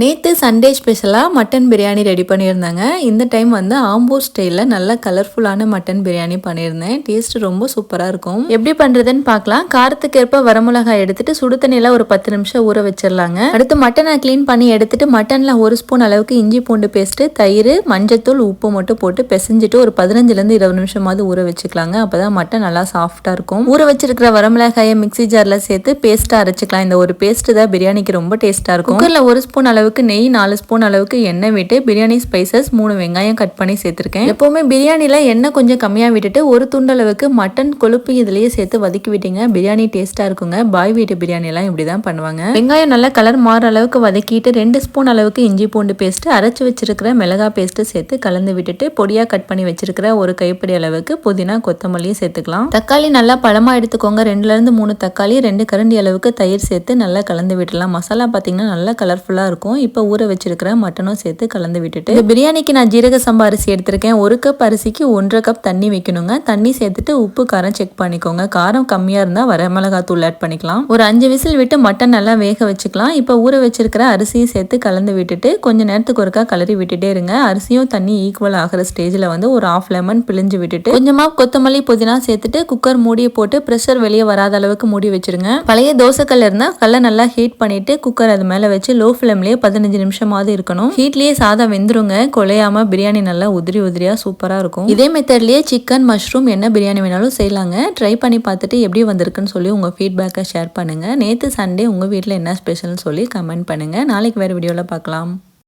நேற்று சண்டே ஸ்பெஷலாக mutton biryani ready பண்ணியிருந்தாங்க. இந்த டைம் வந்து ஆம்பூர் ஸ்டைலில் நல்ல கலர்ஃபுல்லான மட்டன் பிரியாணி பண்ணியிருந்தேன். டேஸ்ட் ரொம்ப சூப்பராக இருக்கும். எப்படி பண்ணுறதுன்னு பார்க்கலாம். காரத்துக்கேற்ப வரமிளகாய் எடுத்துட்டு சுடு தண்ணியில் ஒரு பத்து நிமிஷம் ஊற வச்சிடலாங்க. அடுத்து மட்டனை க்ளீன் பண்ணி எடுத்துட்டு மட்டனில் ஒரு ஸ்பூன் அளவுக்கு இஞ்சி பூண்டு பேஸ்ட்டு தயிர் மஞ்சத்தூள் உப்பு மட்டும் போட்டு பிசைஞ்சிட்டு ஒரு பதினஞ்சுலேருந்து இருபது நிமிஷமாவது ஊற வச்சுக்கலாங்க. அப்போ தான் மட்டன் நல்லா சாஃப்டாக இருக்கும். ஊற வச்சிருக்கிற வரமிளகாயை மிக்ஸி ஜாரில் சேர்த்து பேஸ்ட்டாக அரைச்சிக்கலாம். இந்த ஒரு பேஸ்ட்டு தான் பிரியாணிக்கு ரொம்ப டேஸ்ட்டாக இருக்கும். குக்கரில் ஒரு ஸ்பூன் அளவு அளவுக்கு நெய் நாலு ஸ்பூன் அளவுக்கு எண்ணெய் விட்டு பிரியாணி ஸ்பைசஸ் மூணு வெங்காயம் கட் பண்ணி சேர்த்துருக்கேன். எப்போவுமே பிரியாணியில் எண்ணெய் கொஞ்சம் கம்மியாக விட்டுட்டு ஒரு துண்டளவுக்கு மட்டன் கொழுப்பு இதுலேயே சேர்த்து வதக்கி விட்டீங்க. பிரியாணி டேஸ்ட்டாக இருக்குங்க. பாய் வீட்டு பிரியாணிலாம் இப்படி தான் பண்ணுவாங்க. வெங்காயம் நல்லா கலர் மாற அளவுக்கு வதக்கிட்டு ரெண்டு ஸ்பூன் அளவுக்கு இஞ்சி பூண்டு பேஸ்ட்டு அரைச்சி வச்சிருக்கிற மிளகா பேஸ்ட்டு சேர்த்து கலந்து விட்டுட்டு பொடியாக கட் பண்ணி வச்சிருக்கிற ஒரு கைப்பிடி அளவுக்கு புதினா கொத்தமல்லியும் சேர்த்துக்கலாம். தக்காளி நல்லா பழமாக எடுத்துக்கோங்க. ரெண்டுலேருந்து மூணு தக்காளி ரெண்டு கரண்டி அளவுக்கு தயிர் சேர்த்து நல்லா கலந்து விட்டுலாம் மசாலா பார்த்தீங்கன்னா நல்லா கலர்ஃபுல்லாக இருக்கும். இப்போ ஊற வச்சிருக்கிற மட்டனும் சேர்த்து கலந்து விட்டுட்டு இந்த பிரியாணிக்கு நான் ஜீரக சம்பா அரிசி எடுத்திருக்கேன். ஒரு கப் அரிசிக்கு ஒன்றரை கப் தண்ணி வைக்கணுங்க. தண்ணி சேர்த்துட்டு உப்பு காரம் செக் பண்ணிக்கோங்க. காரம் கம்மியாக இருந்தால் வர மிளகாத்தூள் ஆட் பண்ணிக்கலாம். ஒரு அஞ்சு விசில் விட்டு மட்டன் நல்லா வேக வச்சுக்கலாம். இப்போ ஊற வச்சிருக்கிற அரிசியும் சேர்த்து கலந்து விட்டுட்டு கொஞ்சம் நேரத்துக்கு ஒருக்கா கலரி விட்டுட்டே இருங்க. அரிசியும் தண்ணி ஈக்குவல் ஆகிற ஸ்டேஜில் வந்து ஒரு ஆஃப் லெமன் பிழிஞ்சு விட்டுட்டு கொஞ்சமாக கொத்தமல்லி புதினா சேர்த்துட்டு குக்கர் மூடியை போட்டு ப்ரெஷர் வெளியே வராத அளவுக்கு மூடி வச்சிருங்க. பழைய தோசைக்கல் இருந்தால் கல்லை நல்லா ஹீட் பண்ணிட்டு குக்கர் அது மேலே வச்சு லோ ஃப்ளேம்லேயே பதினஞ்சு நிமிஷமாவது இருக்கணும். ஹீட்லயே சாதம் வெந்துருங்க. குலையாம பிரியாணி நல்லா உதிரி உதிரியா சூப்பரா இருக்கும். இதே மெத்தட்லயே சிக்கன் மஷ்ரூம் என்ன பிரியாணி வேணாலும் செய்யலாங்க. ட்ரை பண்ணி பார்த்துட்டு எப்படி வந்திருக்குன்னு சொல்லி உங்க ஃபீட்பேக்கை ஷேர் பண்ணுங்க. நேற்று சண்டே உங்க வீட்டில் என்ன ஸ்பெஷல்னு சொல்லி கமெண்ட் பண்ணுங்க. நாளைக்கு வேற வீடியோவில் பார்க்கலாம்.